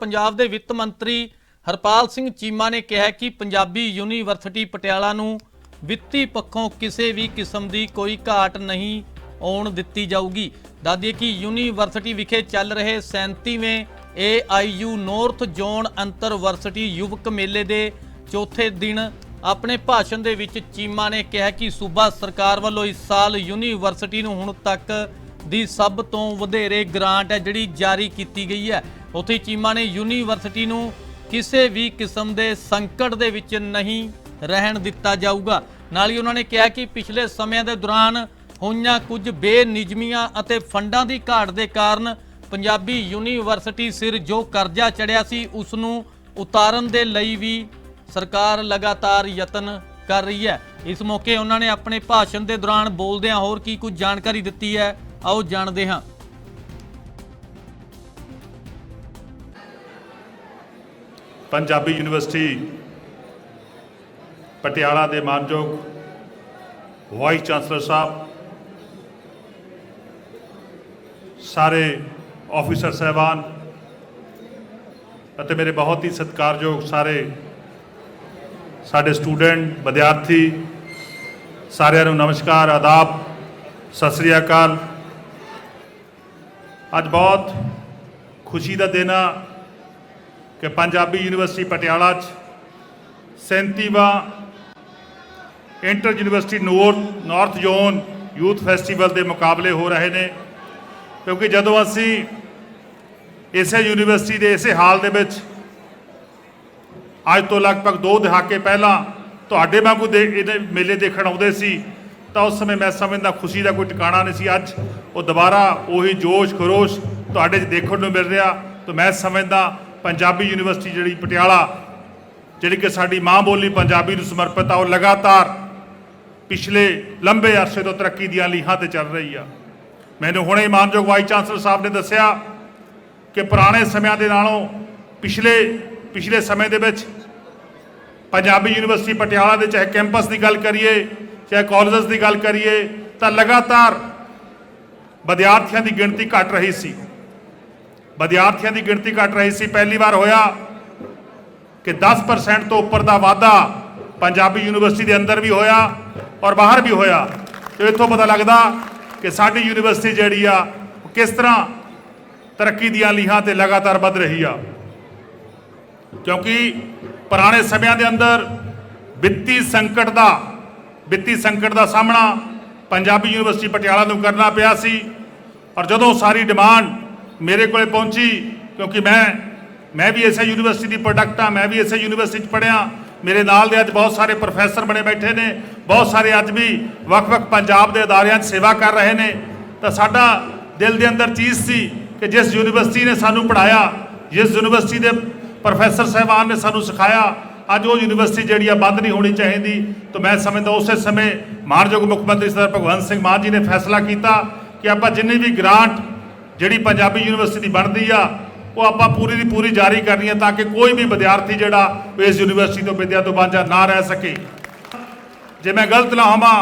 ਪੰਜਾਬ ਦੇ ਵਿੱਤ ਮੰਤਰੀ ਹਰਪਾਲ ਸਿੰਘ ਚੀਮਾ ਨੇ ਕਿਹਾ ਕਿ ਪੰਜਾਬੀ ਯੂਨੀਵਰਸਿਟੀ ਪਟਿਆਲਾ ਨੂੰ ਵਿੱਤੀ ਪੱਖੋਂ ਕਿਸੇ ਵੀ ਕਿਸਮ ਦੀ ਕੋਈ ਘਾਟ ਨਹੀਂ ਆਉਣ ਦਿੱਤੀ ਜਾਊਗੀ। ਦੱਸਦੀਏ ਕਿ ਯੂਨੀਵਰਸਿਟੀ ਵਿਖੇ ਚੱਲ ਰਹੇ 37ਵੇਂ AIU ਨਾਰਥ ਜ਼ੋਨ ਅੰਤਰਵਰਸਿਟੀ ਯੁਵਕ ਮੇਲੇ ਦੇ ਚੌਥੇ ਦਿਨ ਆਪਣੇ ਭਾਸ਼ਣ ਦੇ ਵਿੱਚ ਚੀਮਾ ਨੇ ਕਿਹਾ ਕਿ ਸੂਬਾ ਸਰਕਾਰ ਵੱਲੋਂ ਇਸ ਸਾਲ ਯੂਨੀਵਰਸਿਟੀ ਨੂੰ ਹੁਣ ਤੱਕ ਦੀ ਸਭ ਤੋਂ ਵਧੇਰੇ ਗ੍ਰਾਂਟ ਹੈ ਜਿਹੜੀ ਜਾਰੀ ਕੀਤੀ ਗਈ ਹੈ। ਉੱਥੇ ਚੀਮਾ ਨੇ ਯੂਨੀਵਰਸਿਟੀ ਨੂੰ ਕਿਸੇ ਵੀ ਕਿਸਮ ਦੇ ਸੰਕਟ ਦੇ ਵਿੱਚ ਨਹੀਂ ਰਹਿਣ ਦਿੱਤਾ ਜਾਊਗਾ। ਨਾਲ ਹੀ ਉਹਨਾਂ ਨੇ ਕਿਹਾ ਕਿ ਪਿਛਲੇ ਸਮਿਆਂ ਦੇ ਦੌਰਾਨ ਹੋਈਆਂ ਕੁਝ ਬੇਨਿਯਮੀਆਂ ਅਤੇ ਫੰਡਾਂ ਦੀ ਘਾਟ ਦੇ ਕਾਰਨ ਪੰਜਾਬੀ ਯੂਨੀਵਰਸਿਟੀ ਸਿਰ ਜੋ ਕਰਜ਼ਾ ਚੜਿਆ ਸੀ, ਉਸ ਨੂੰ ਉਤਾਰਨ ਦੇ ਲਈ ਵੀ ਸਰਕਾਰ ਲਗਾਤਾਰ ਯਤਨ ਕਰ ਰਹੀ ਹੈ। ਇਸ ਮੌਕੇ ਉਹਨਾਂ ਨੇ ਆਪਣੇ ਭਾਸ਼ਣ ਦੇ ਦੌਰਾਨ ਬੋਲਦਿਆਂ ਹੋਰ ਕੀ ਕੁਝ ਜਾਣਕਾਰੀ ਦਿੱਤੀ ਹੈ, ਆਓ ਜਾਣਦੇ ਹਾਂ। ਪੰਜਾਬੀ ਯੂਨੀਵਰਸਿਟੀ ਪਟਿਆਲਾ ਦੇ ਮਾਨਯੋਗ ਵਾਈਸ ਚਾਂਸਲਰ ਸਾਹਿਬ, ਸਾਰੇ ਆਫੀਸਰ ਸਹਿਬਾਨ ਅਤੇ ਮੇਰੇ ਬਹੁਤ ਹੀ ਸਤਿਕਾਰਯੋਗ ਸਾਰੇ ਸਾਡੇ ਸਟੂਡੈਂਟ, ਵਿਦਿਆਰਥੀ, ਸਾਰਿਆਂ ਨੂੰ ਨਮਸਕਾਰ, ਆਦਾਬ, ਸਤਿ ਸ੍ਰੀ ਅਕਾਲ। ਅੱਜ ਬਹੁਤ ਖੁਸ਼ੀ ਦਾ ਦਿਨ ਆ। ਕਿ ਪੰਜਾਬੀ ਯੂਨੀਵਰਸਿਟੀ ਪਟਿਆਲਾ 'ਚ 37ਵਾਂ inter university north north zone youth festival ਦੇ ਮੁਕਾਬਲੇ ਹੋ ਰਹੇ ਨੇ। ਕਿਉਂਕਿ ਜਦੋਂ ਅਸੀਂ ਇਸੇ ਯੂਨੀਵਰਸਿਟੀ ਦੇ ਇਸੇ ਹਾਲ ਦੇ ਵਿੱਚ ਅੱਜ ਤੋਂ ਲਗਭਗ 2 ਦਹਾਕੇ ਪਹਿਲਾਂ ਤੁਹਾਡੇ ਵਾਂਗੂ ਦੇ ਇਹਦੇ ਮੇਲੇ ਦੇਖਣ ਆਉਂਦੇ ਸੀ, ਤਾਂ ਉਸ ਸਮੇਂ ਮੈਂ ਸਮਝਦਾ ਖੁਸ਼ੀ ਦਾ ਕੋਈ ਟਿਕਾਣਾ ਨਹੀਂ ਸੀ। ਅੱਜ ਉਹ ਦੁਬਾਰਾ ਉਹੀ ਜੋਸ਼ ਖਰੋਸ਼ ਤੁਹਾਡੇ 'ਚ ਦੇਖਣ ਨੂੰ ਮਿਲ ਰਿਹਾ, ਤਾਂ ਮੈਂ ਸਮਝਦਾ ਪੰਜਾਬੀ ਯੂਨੀਵਰਸਿਟੀ ਜਿਹੜੀ ਪਟਿਆਲਾ, ਜਿਹੜੀ ਕਿ ਸਾਡੀ ਮਾਂ ਬੋਲੀ ਪੰਜਾਬੀ ਨੂੰ ਸਮਰਪਿਤ ਆ, ਉਹ ਲਗਾਤਾਰ ਪਿਛਲੇ ਲੰਬੇ ਅਰਸੇ ਤੋਂ ਤਰੱਕੀ ਦੀਆਂ ਲੀਹਾਂ ਤੇ ਚੱਲ ਰਹੀ ਆ। ਮੈਨੂੰ ਹੁਣੇ ਮਾਨਯੋਗ ਵਾਈਸ ਚਾਂਸਲਰ ਸਾਹਿਬ ਨੇ ਦੱਸਿਆ ਕਿ ਪੁਰਾਣੇ ਸਮਿਆਂ ਦੇ ਨਾਲੋਂ ਪਿਛਲੇ ਪਿਛਲੇ ਸਮੇਂ ਦੇ ਵਿੱਚ ਪੰਜਾਬੀ ਯੂਨੀਵਰਸਿਟੀ ਪਟਿਆਲਾ ਦੇ ਚਾਹੇ ਕੈਂਪਸ ਦੀ ਗੱਲ ਕਰੀਏ, ਚਾਹੇ ਕਾਲਜਸ ਦੀ ਗੱਲ ਕਰੀਏ, ਤਾਂ ਲਗਾਤਾਰ ਵਿਦਿਆਰਥੀਆਂ ਦੀ ਗਿਣਤੀ ਘਟ ਰਹੀ ਸੀ। ਵਿਦਿਆਰਥੀਆਂ ਦੀ ਗਿਣਤੀ ਘਟ ਰਹੀ ਸੀ, ਪਹਿਲੀ ਵਾਰ ਹੋਇਆ ਕਿ 10% ਤੋਂ ਉੱਪਰ ਦਾ ਵਾਧਾ ਪੰਜਾਬੀ ਯੂਨੀਵਰਸਿਟੀ ਦੇ ਅੰਦਰ ਵੀ ਹੋਇਆ ਔਰ ਬਾਹਰ ਵੀ ਹੋਇਆ। ਤੇ ਇੱਥੋਂ ਪਤਾ ਲੱਗਦਾ ਕਿ ਸਾਡੀ ਯੂਨੀਵਰਸਿਟੀ ਜਿਹੜੀ ਆ ਕਿਸ ਤਰ੍ਹਾਂ ਤਰੱਕੀ ਦੀਆਂ ਲੀਹਾਂ ਤੇ ਲਗਾਤਾਰ ਵੱਧ ਰਹੀ ਆ। ਕਿਉਂਕਿ ਪੁਰਾਣੇ ਸਮਿਆਂ ਦੇ ਅੰਦਰ ਵਿੱਤੀ ਸੰਕਟ ਦਾ, ਵਿੱਤੀ ਸੰਕਟ ਦਾ ਸਾਹਮਣਾ ਪੰਜਾਬੀ ਯੂਨੀਵਰਸਿਟੀ ਪਟਿਆਲਾ ਨੂੰ ਕਰਨਾ ਪਿਆ ਸੀ। ਔਰ ਜਦੋਂ ਸਾਰੀ ਡਿਮਾਂਡ ਮੇਰੇ ਕੋਲੇ ਪਹੁੰਚੀ ਕਿਉਂਕਿ ਮੈਂ ਮੈਂ ਵੀ ਇਸੇ ਯੂਨੀਵਰਸਿਟੀ ਦੀ ਪ੍ਰੋਡਕਟ ਆ ਮੈਂ ਵੀ ਇਸੇ ਯੂਨੀਵਰਸਿਟੀ 'ਚ ਪੜ੍ਹਿਆ। ਮੇਰੇ ਨਾਲ ਦੇ ਅੱਜ ਬਹੁਤ ਸਾਰੇ ਪ੍ਰੋਫੈਸਰ ਬਣੇ ਬੈਠੇ ਨੇ, ਬਹੁਤ ਸਾਰੇ ਅੱਜ ਵੀ ਵੱਖ-ਵੱਖ ਪੰਜਾਬ ਦੇ ਅਦਾਰਿਆਂ 'ਚ ਸੇਵਾ ਕਰ ਰਹੇ ਨੇ। ਤਾਂ ਸਾਡਾ ਦਿਲ ਦੇ ਅੰਦਰ ਚੀਜ਼ ਸੀ ਕਿ ਜਿਸ ਯੂਨੀਵਰਸਿਟੀ ਨੇ ਸਾਨੂੰ ਪੜਾਇਆ ਜਿਸ ਯੂਨੀਵਰਸਿਟੀ ਦੇ ਪ੍ਰੋਫੈਸਰ ਸਾਹਿਬਾਨ ਨੇ ਸਾਨੂੰ ਸਿਖਾਇਆ, ਅੱਜ ਉਹ ਯੂਨੀਵਰਸਿਟੀ ਜਿਹੜੀ ਆ ਬੰਦ ਨਹੀਂ ਹੋਣੀ ਚਾਹੀਦੀ। ਤਾਂ ਮੈਂ ਸਮਝਦਾ ਉਸੇ ਸਮੇਂ ਮਾਨਯੋਗ ਮੁੱਖ ਮੰਤਰੀ ਸਰਦਾਰ ਭਗਵੰਤ ਸਿੰਘ ਮਾਨ ਜੀ ਨੇ ਫੈਸਲਾ ਕੀਤਾ ਕਿ ਆਪਾਂ ਜਿੰਨੀ ਵੀ ਗ੍ਰਾਂਟ ਜਿਹੜੀ ਪੰਜਾਬੀ ਯੂਨੀਵਰਸਿਟੀ ਬਣਦੀ ਆ, ਉਹ ਆਪਾਂ ਪੂਰੀ ਦੀ ਪੂਰੀ ਜਾਰੀ ਕਰਨੀ ਹੈ ਤਾਂ ਕਿ ਕੋਈ ਵੀ ਵਿਦਿਆਰਥੀ ਜਿਹੜਾ ਇਸ ਯੂਨੀਵਰਸਿਟੀ ਤੋਂ ਵਿਦਿਆ ਤੋਂ ਵਾਂਝਾ ਨਾ ਰਹਿ ਸਕੇ। ਜੇ ਮੈਂ ਗਲਤ ਨਾ ਹੋਵਾਂ